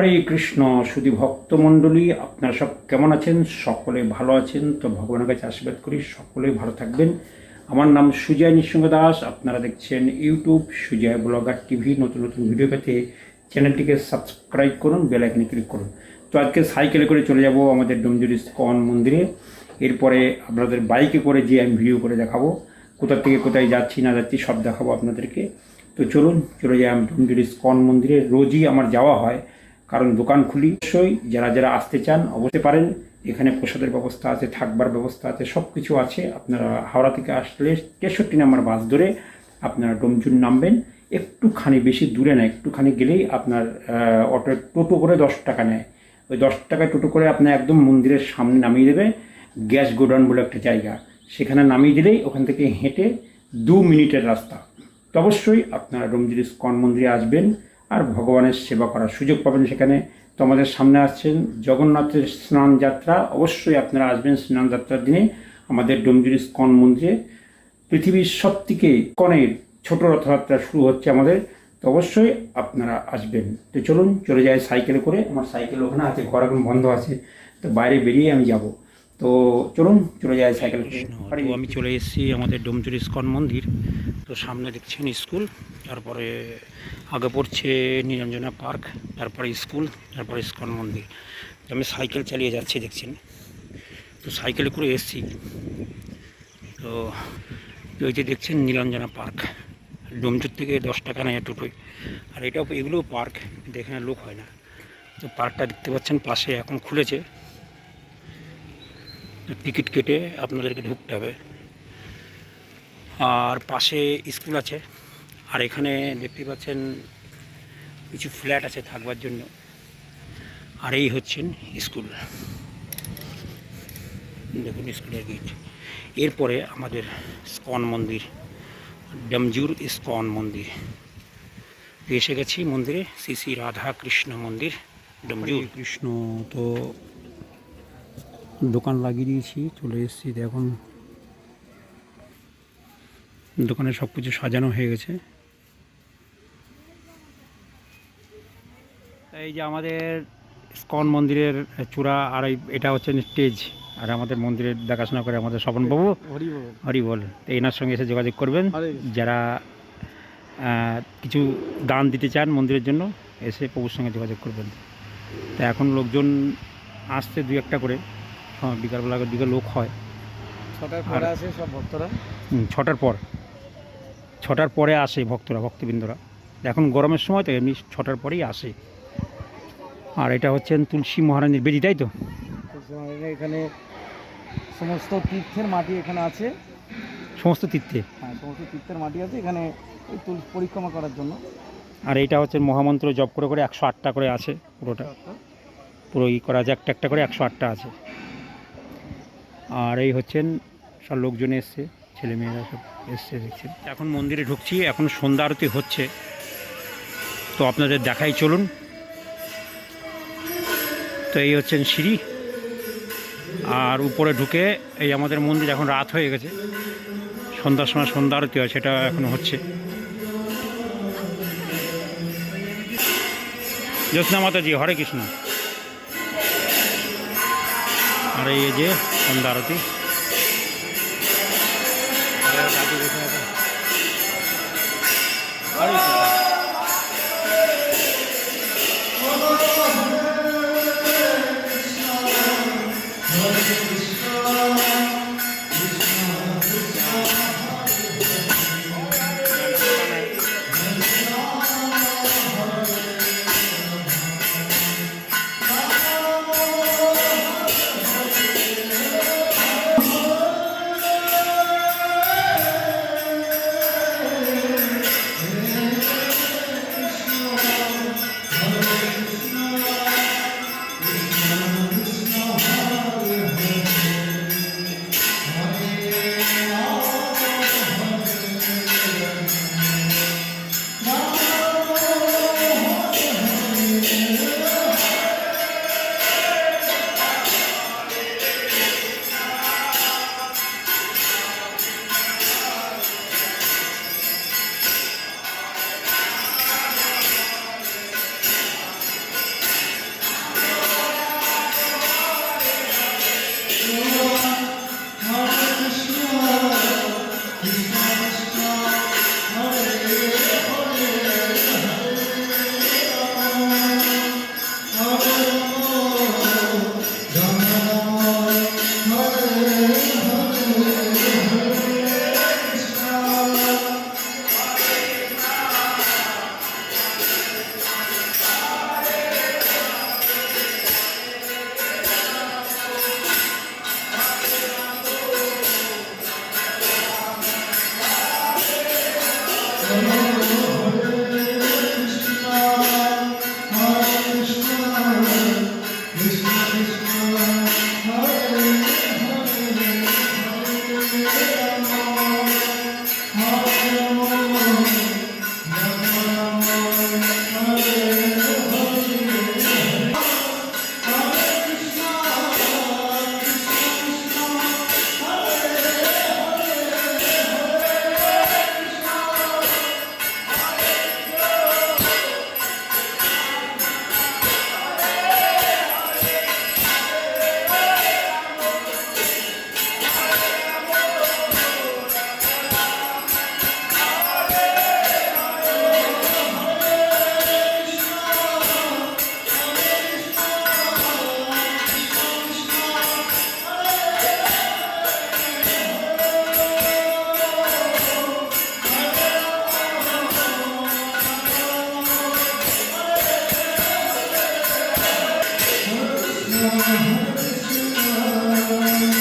হরে কৃষ্ণ শুধু ভক্তমণ্ডলী আপনারা সব কেমন আছেন? সকলে ভালো আছেন। তো ভগবানের কাছে আশীর্বাদ করি সকলেই ভালো থাকবেন। আমার নাম সুজয় নিঃসঙ্গ দাস। আপনারা দেখছেন ইউটিউব সুজয় ব্লগার টিভি। নতুন নতুন ভিডিও পেতে চ্যানেলটিকে সাবস্ক্রাইব করুন, বেল আইকনে ক্লিক করুন। তো আজকে সাইকেলে করে চলে যাব আমাদের ডোমজুরি স্কন মন্দিরে। এরপরে আপনাদের বাইকে করে যে আমি ভিডিও করে দেখাবো। কোথা থেকে কোথায় যাচ্ছি, না যাচ্ছি, সব দেখাবো আপনাদেরকে। তো চলুন, চলে যাই আমি ডোমজুরি স্কন মন্দিরে। রোজই আমার যাওয়া হয়। কারণ দোকান খুলি। অবশ্যই যারা যারা আসতে চান, অবশ্যই পারেন। এখানে প্রসাদের ব্যবস্থা আছে, থাকবার ব্যবস্থা আছে সব কিছু আছে। আপনারা হাওড়া থেকে আসলে তেষট্টি নাম্বার বাস ধরে আপনারা ডোমজুন নামবেন। একটুখানি বেশি দূরে না, একটুখানি গেলেই আপনার অটো টোটো করে দশ টাকা নেয়। ওই দশ টাকায় টোটো করে আপনার একদম মন্দিরের সামনে নামিয়ে দেবে। গ্যাস গোডাউন বলে একটা জায়গা। সেখানে নামিয়ে দিলেই ওখান থেকে হেঁটে দু মিনিটের রাস্তা। তো অবশ্যই আপনারা ডোমজুরি স্কন মন্দিরে আসবেন। আর ভগবানের সেবা করার সুযোগ পাবেন সেখানে। তো আমাদের সামনে আসছেন জগন্নাথের স্নান যাত্রা। অবশ্যই আপনারা আসবেন স্নান যাত্রার দিনে আমাদের ডোমজুরি স্কন মন্দিরে। পৃথিবীর সব থেকে কনের ছোট রথযাত্রা শুরু হচ্ছে আমাদের। তো অবশ্যই আপনারা আসবেন। তো চলুন, চলে যাই সাইকেলে করে। আমার সাইকেল ওখানে আছে, ঘর এখন বন্ধ আছে। তো বাইরে বেরিয়ে আমি যাব। তো চলুন চলে যাই সাইকেল তো আমি চলে এসেছি আমাদের ডোমজুরি ইস্কন মন্দির। তো সামনে দেখছেন স্কুল তারপরে আগে পড়ছে নিরঞ্জনা পার্ক তারপরে স্কুল তারপরে ইস্কন মন্দির। তো আমি সাইকেল চালিয়ে যাচ্ছি দেখছেন। তো সাইকেলে করে এসেছি। তো ওই যে দেখছেন নীলাঞ্জনা পার্ক ডোমচুর থেকে দশ টাকা নেয় টোটোয়। আর এটাও এগুলোও পার্ক এখানে লোক হয় না। তো পার্কটা দেখতে পাচ্ছেন পাশে এখন খুলেছে। টিকিট কেটে আপনাদেরকে ঢুকতে হবে। আর পাশে স্কুল আছে। আর এখানে দেখতে পাচ্ছেন কিছু ফ্ল্যাট আছে থাকবার জন্য। আর এই হচ্ছেন স্কুল। দেখুন স্কুলের গেট। এরপরে আমাদের স্কন মন্দির, ডমজুর ইস্কন মন্দির। এসে গেছি মন্দিরে। শ্রী শ্রী রাধা কৃষ্ণ মন্দির, ডমজুর। কৃষ্ণ। তো দোকান লাগিয়ে দিয়েছি চলে এসেছি এখন দোকানে সব কিছু সাজানো হয়ে গেছে। এই যে আমাদের স্কন মন্দিরের চূড়া আর এই- এটা হচ্ছে স্টেজ আর আমাদের মন্দিরের দেখাশোনা করে আমাদের স্বপনবাবু। হরি বল হরি বল তো এনার সঙ্গে এসে যোগাযোগ করবেন। যারা কিছু দান দিতে চান মন্দিরের জন্য এসে প্রভুর সঙ্গে যোগাযোগ করবেন। তো এখন লোকজন আসছে দু একটা করে। হ্যাঁ বিকালবেলার দিকে লোক হয়। ছটার পরে আসে সব ভক্তরা? হুম, ছটার পর। ছটার পরে আসে ভক্তরা ভক্তবৃন্দরা। এখন গরমের সময় তো এমনি ছটার পরেই আসে। আর এটা হচ্ছেন তুলসী মহারানীর বেদি তাই তো? এখানে সমস্ত তীর্থের মাটি এখানে আছে। সমস্ত তীর্থে? হ্যাঁ সমস্ত তীর্থের মাটি আছে এখানে পরিক্রমা করার জন্য। আর এটা হচ্ছে মহামন্ত্র জপ করে করে একশো আটটা করে আছে পুরোটা। পুরো ই করা আছে একটা একটা করে একশো আটটা আছে। আর এই হচ্ছেন, সব লোকজন এসছে, ছেলেমেয়েরা সব এসছে, দেখছেন। এখন মন্দিরে ঢুকছি, এখন সন্ধ্যা আরতি হচ্ছে। তো আপনাদের দেখাই চলুন। তো এই হচ্ছেন সিঁড়ি। আর উপরে ঢুকে এই আমাদের মন্দির এখন রাত হয়ে গেছে। সন্ধ্যার সময় সন্ধ্যা আরতি হয়, সেটা এখন হচ্ছে। জ্যোৎস্না মাতাজি, হরে কৃষ্ণ। अरे ये जे আরতি হরে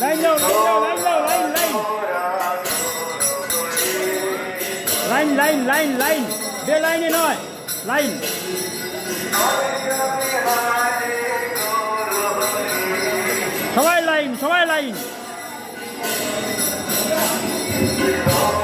লাইন যাও লাইন যাও লাইন যাও line line line line line বে লাইনে নয় লাইন সবাই লাইন সবাই লাইন গৌর